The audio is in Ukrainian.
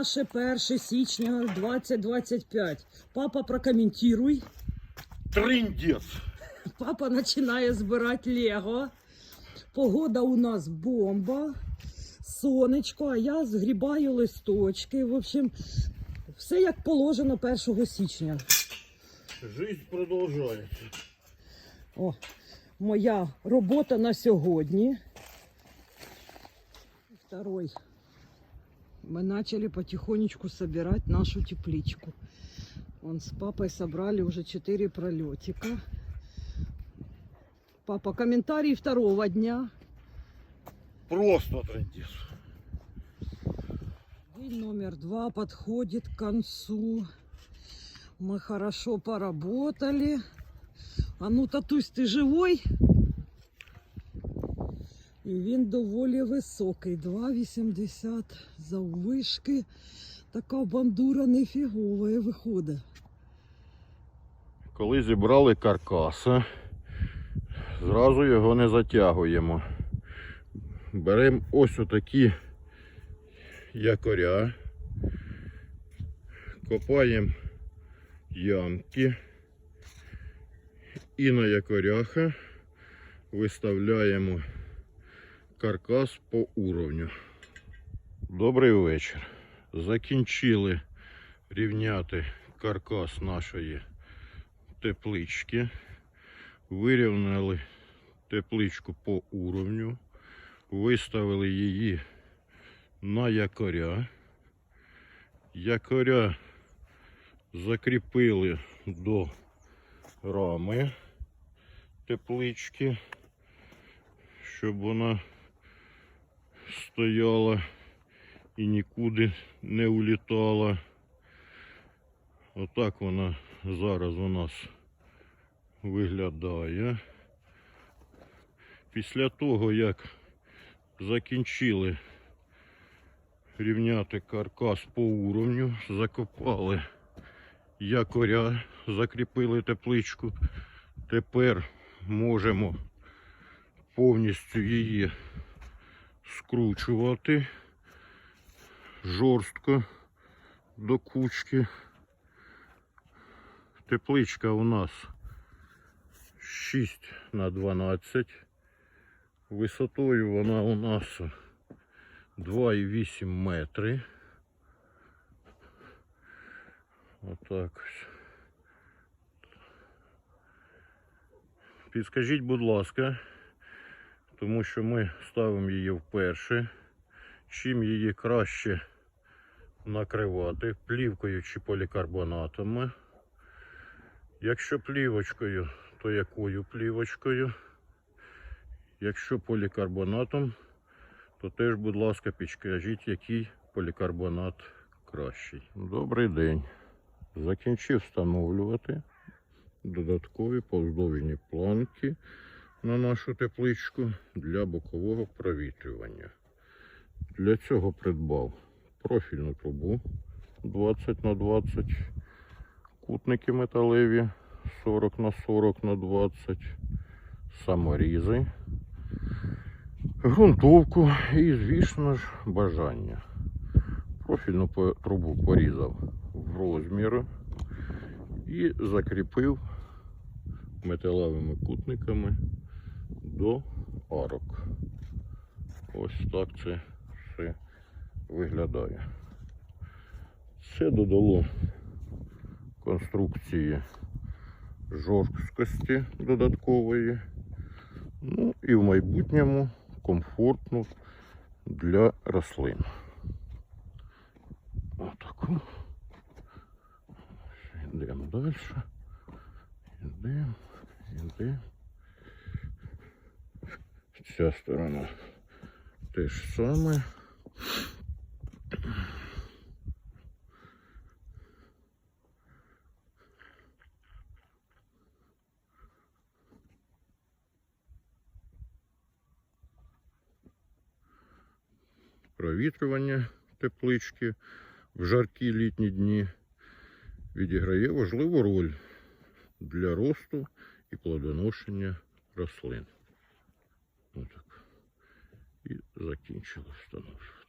наше 1 січня 2025. Папа, прокоментуй. Триндец. Папа починає збирати Лего. Погода у нас бомба. Сонечко, а я згрібаю листочки. В общем, все як положено 1 січня. Жизнь продолжается. О, моя робота на сьогодні. Второй. Мы начали потихонечку собирать нашу тепличку. Вон с папой собрали уже 4 пролетика. Папа, комментарий второго дня. Просто трендец. День номер два подходит к концу. Мы хорошо поработали. А ну, татусь, ти живой? І він доволі високий, 2,80 заввишки. Така бандура нефігова виходить. Коли зібрали каркаса, зразу його не затягуємо. Беремо ось отакі якоря, копаємо ямки і на якоряха виставляємо каркас по уровню. Добрий вечір. Закінчили рівняти каркас нашої теплички. Вирівняли тепличку по уровню, виставили її на якоря. Якоря закріпили до рами теплички, щоб вона стояла і нікуди не улітала. Отак вона зараз у нас виглядає. Після того, як закінчили рівняти каркас по уровню, закопали якоря, закріпили тепличку. Тепер можемо повністю її скручувати жорстко до кучки. Тепличка у нас 6 на 12. Висотою вона у нас 2,8 метри. Отак ось. Підскажіть, будь ласка, тому що ми ставимо її вперше. Чим її краще накривати плівкою чи полікарбонатами. Якщо плівочкою, то якою плівочкою? Якщо полікарбонатом, то теж, будь ласка, підскажіть, який полікарбонат кращий. Добрий день. Закінчив встановлювати додаткові повздовжні планки на нашу тепличку для бокового провітрювання. Для цього придбав профільну трубу 20 на 20 кутники металеві 40 на 40 на 20 саморізи, ґрунтовку і, звісно ж, бажання. Профільну трубу порізав в розмір і закріпив металевими кутниками до арок. Ось так це все виглядає. Це додало конструкції жорсткості додаткової. Ну і в майбутньому комфортно для рослин. Отаку. Йдемо далі. Йдемо, йдемо. Ця сторона те ж саме. Провітрювання теплички в жаркі літні дні відіграє важливу роль для росту і плодоношення рослин. Отак. І закінчили встановлювати.